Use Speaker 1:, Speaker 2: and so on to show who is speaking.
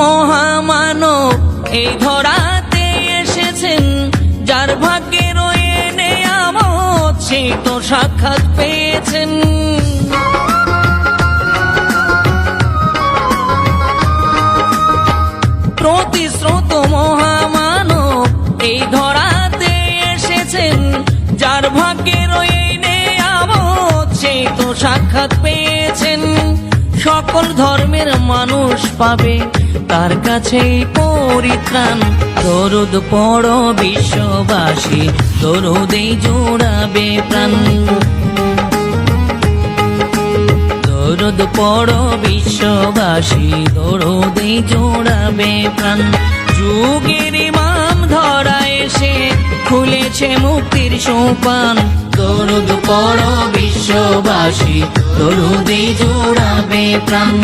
Speaker 1: মহামানব এই ধরাতে এসেছেন, যার ভাগ্যে রয়ে নেয়ামত তো সাক্ষাৎ পেয়েছেন। প্রতিশ্রুত মহামানব এই ধরাতে এসেছেন, যার ভাগ্যে রয়ে নেয়ামত সেই তো সাক্ষাৎ পেয়েছেন। সকল ধর্মের মানুষ পাবে। তার কাছেই পরিত্রাণ। দরুদ পড় বিশ্ববাসী দরুদেই জোড়াবে প্রাণ। দরদ পড়ো বিশ্ববাসী, দরদে জোড়াবে প্রাণ। যুগের ইমাম ধরা খুলেছে মুক্তির সোপান। দরুদ পর বিশ্ববাসী দরুদে জোড়াবে প্রাণ।